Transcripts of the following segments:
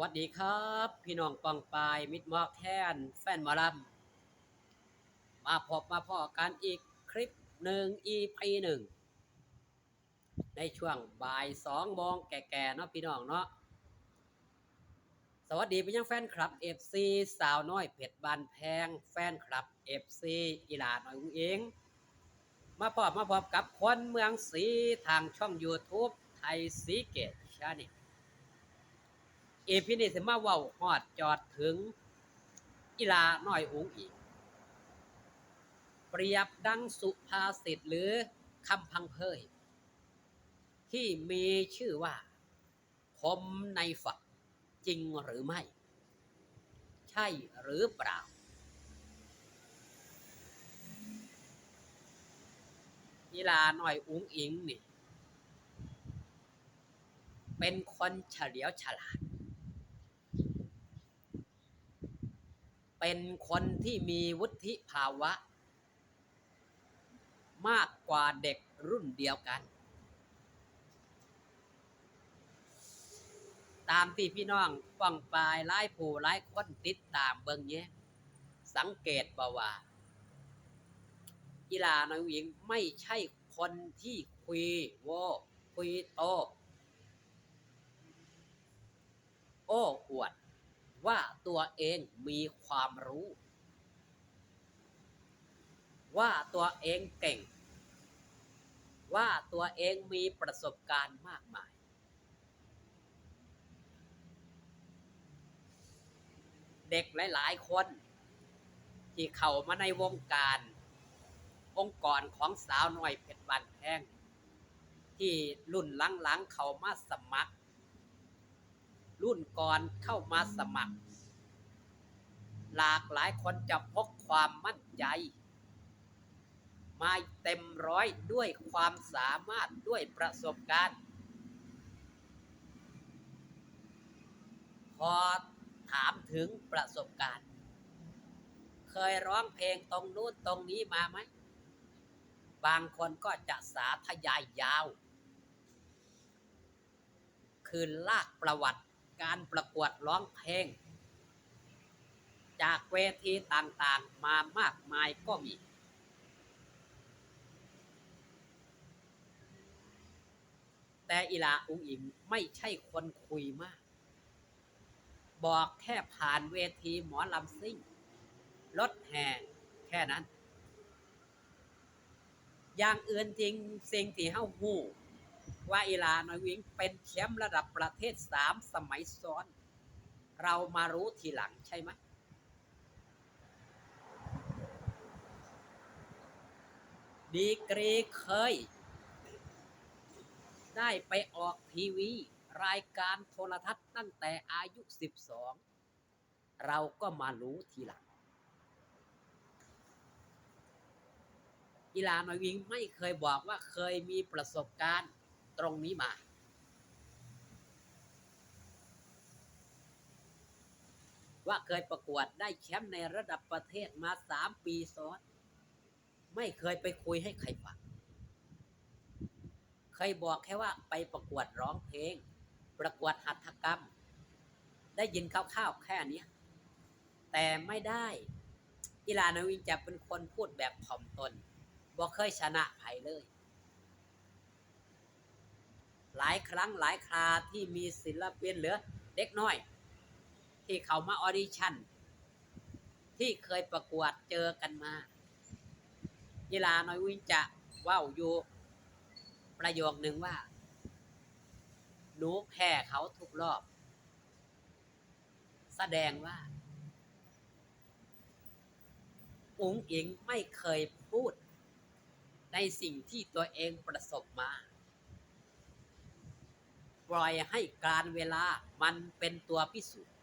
วัสดีครับ พี่น้องปองปายมิตรมอกแคนแฟนมอลำมาพบมาพอกันอีกคลิปหนึ่ง EP หนึ่งในช่วงบ่ายสองโมงแก่ๆเนาะพี่น้องเนาะสวัสดีไปยังแฟนคลับ FC สาวน้อยเพชรบานแพง แฟนคลับ FC อีหลาหน่อยอุ้งเองมาพบมาพบกับคนเมืองสีทางช่อง YouTube ไทยสีเกตชาแนล เอพินี่สิมาเว้าฮอดจอดถึงอีลาน้อยอุงอีก เปรียบดังสุภาษิตหรือคำพังเพยที่มีชื่อว่าคมในฝักจริงหรือไม่ ใช่หรือเปล่า อีลาน้อยอุ้งอิงนี่ เป็นคนเฉลียวฉลาด เป็นคนที่มีวุฒิภาวะ มากกว่าเด็กรุ่นเดียวกัน ตามที่พี่น้องฟังปลายไล่ผู้ไล่คนติดตามเบิ่งเนี้ยสังเกตบ่ว่ากีฬาน้อยหญิงไม่ใช่คนที่คุยโวคุยโต โอ้อวด ว่าตัวเองมีความรู้ ว่าตัวเองเก่ง ว่าตัวเองมีประสบการณ์มากมาย เด็กหลาย ๆ คน ที่เข้ามาในวงการ องค์กรของสาวหน้อยเพชรบันแพงที่รุ่นหลังๆ เขามาสมัคร รุ่นก่อนเข้ามาสมัคร หลากหลายคนจะพกความมั่นใจ มาเต็มร้อยด้วยความสามารถด้วยประสบการณ์พอถามถึงประสบการณ์ เคยร้องเพลงตรงนู้นตรงนี้มาไหม บางคนก็จะสาธยายยาว คือลากประวัติ การประกวดร้องเพลง จากเวทีต่างๆมามากมายก็มี แต่อีลาอุงอิงไม่ใช่คนคุยมาก บอกแค่ผ่านเวทีหมอลำซิ่งรถแห่แค่นั้น อย่างอื่นจริงสิ่งที่เฮาฮู้ ว่าอีลาน้อยวิงเป็นแชมป์ระดับประเทศสามสมัยซ้อน เรามารู้ทีหลังใช่ไหมดีกรีเคย ได้ไปออกทีวี รายการโทรทัศน์ตั้งแต่อายุ 12 เราก็มารู้ทีหลังอีลานอยวิงไม่เคยบอกว่าเคยมีประสบการณ์ ตรงนี้มา ว่าเคยประกวดได้แชมป์ในระดับประเทศมาสามปีซ้อน ไม่เคยไปคุยให้ใครฟังเคยบอกแค่ว่าไปประกวดร้องเพลง ประกวดหัตถกรรม ได้ยินคร่าวๆแค่นี้แต่ไม่ได้อีลานาวินจะเป็นคนพูดแบบถ่อมตนบอกเคยชนะไผเลย หลายครั้งหลายคราที่มีศิลปินเหลือเด็กน้อย ที่เขามาออดิชั่น ที่เคยประกวดเจอกันมายีลาน้อยวินจะว้าอยู่ประโยคหนึ่งว่า หนูแพ้เขาทุกรอบ แสดงว่า อุ๋งอิงไม่เคยพูด ในสิ่งที่ตัวเองประสบมา ล่อยให้การเวลามันเป็นตัวพิสูจน์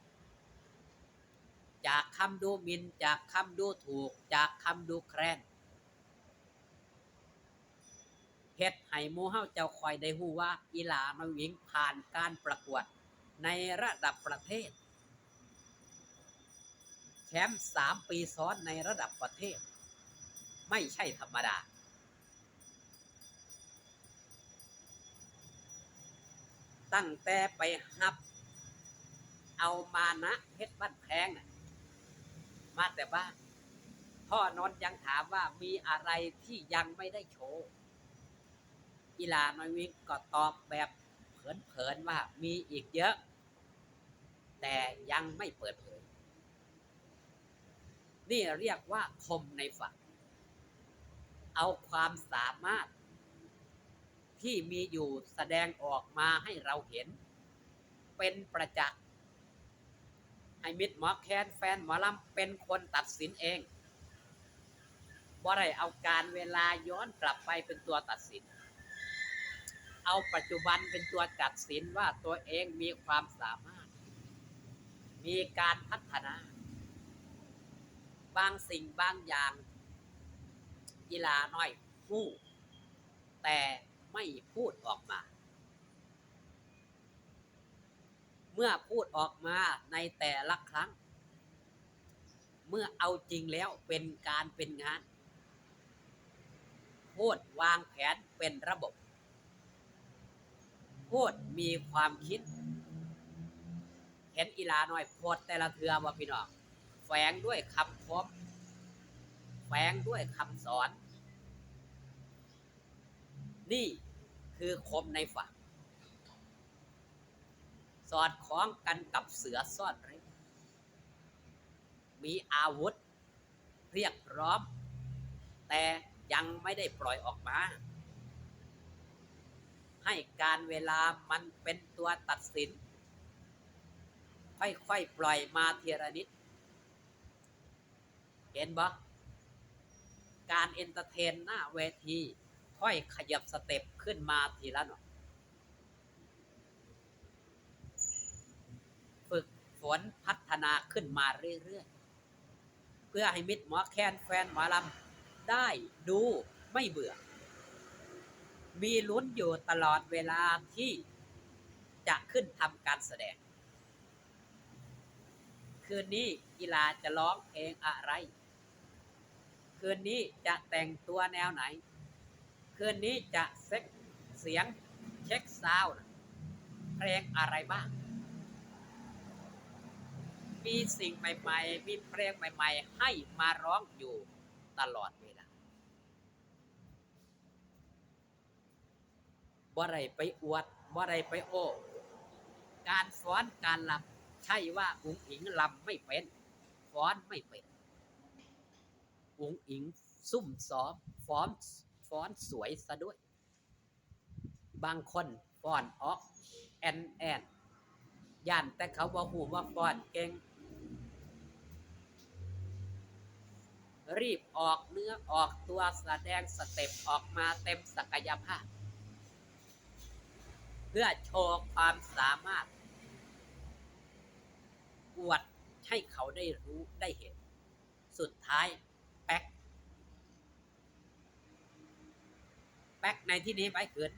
จากคำดูหมินจากคำดูถูก จากคำดูแคลนเฮ็ดให้หมู่เฮาเจ้าคอยได้ฮู้ว่า อีหลาน้อยหญิงผ่านการประกวดในระดับประเทศ แชมป์สามปีซ้อนในระดับประเทศ ไม่ใช่ธรรมดา ตั้งแต่ไปฮับ เอามานะเพชรบ้านแพงนะมาแต่บ้านพ่อนอนยังถามว่ามีอะไรที่ยังไม่ได้โชว์อีลาน้อยวิกก็ตอบแบบเผินๆว่ามีอีกเยอะ แต่ยังไม่เปิดเผย นี่เรียกว่าคมในฝัก เอาความสามารถ ที่มีอยู่แสดงออกมาให้เราเห็น เป็นประจักษ์ให้มิตรหมอแคนแฟนหมอลำเป็นคนตัดสินเองบ่ได้เอาการเวลาย้อนกลับไปเป็นตัวตัดสิน เอาปัจจุบันเป็นตัวตัดสินว่าตัวเองมีความสามารถ มีการพัฒนา บางสิ่งบางอย่างกีฬาน้อยพูดแต่ ไม่พูดออกมา เมื่อพูดออกมาในแต่ละครั้ง เมื่อเอาจริงแล้วเป็นการเป็นงาน พูดวางแผนเป็นระบบ พูดมีความคิด เห็นอีลาหน้อยโพดแต่ละเทือว่าพี่น้องแฝงด้วยคำคมแฝงด้วยคำสอน นี่คือคมในฝัก สอดคล้องกันกับเสือซ่อนเร้นมีอาวุธ เรียกพร้อม แต่ยังไม่ได้ปล่อยออกมา ให้การเวลามันเป็นตัวตัดสิน ค่อยๆ ปล่อยมาเทีละนิด เห็นบ่การเอนเตอร์เทนหน้าเวที ค่อยขยับสเต็ปขึ้นมาทีละหน่อย ฝึกฝนพัฒนาขึ้นมาเรื่อยๆ เพื่อให้มิตรหมอแคนแฟนหมอลำได้ดูไม่เบื่อ มีลุ้นอยู่ตลอดเวลาที่จะขึ้นทำการแสดง คืนนี้กีฬาจะร้องเพลงอะไร คืนนี้จะแต่งตัวแนวไหน คืนนี้จะเซ็กเสียงเช็คซาวด์เพลงอะไรบ้าง มีสิ่งใหม่ ๆ มีเพลงใหม่ ๆ ให้มาร้องอยู่ตลอดเวลาบ่ได้ไปอวดบ่ได้ไปโอ้ การฟ้อนการลำใช่ว่าอุ๋งอิงลำไม่เป็นฟ้อนไม่เป็นอุ๋งอิงซุ่มซ้อมฟ้อน ฟ้อนสวยซะด้วย บางคนฟ้อนออกแอนแอนย่านแต่เขาบอกหูว่าฟ้อนเก่งรีบออกเนื้อออกตัวแสดงสเต็ปออกมาเต็มศักยภาพ เพื่อโชว์ความสามารถอวดให้เขาได้รู้ได้เห็น สุดท้ายแป๊ก แป๊กในที่นี้ไปเกิน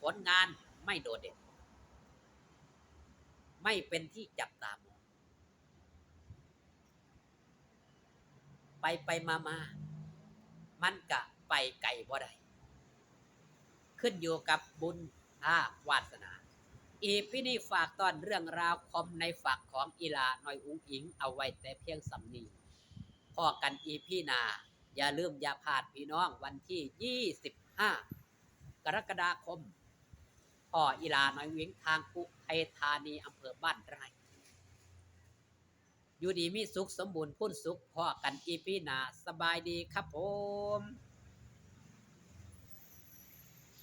ผลงานไม่โดดเด่น ไม่เป็นที่จับตามอง ไปไปมามา มันกะไปไก่บ่ได้ ขึ้นอยู่กับบุญภาวาสนา อีพี่นี่ฝากตอนเรื่องราวคอมในฝักของอีลาหน่อยอุ้งอิงเอาไว้แต่เพียงสำนีพอกันอีพี่นา อย่าลืมอย่าพลาดพี่น้องวันที่ 25 กรกฎาคมพ่ออีลาน่อยวิงทางกุไทธานีอำเภอบ้านไร่อยู่ดีมีสุขสมบูรณ์พุ่นสุขพ่อกันอีพี่นาสบายดีครับผม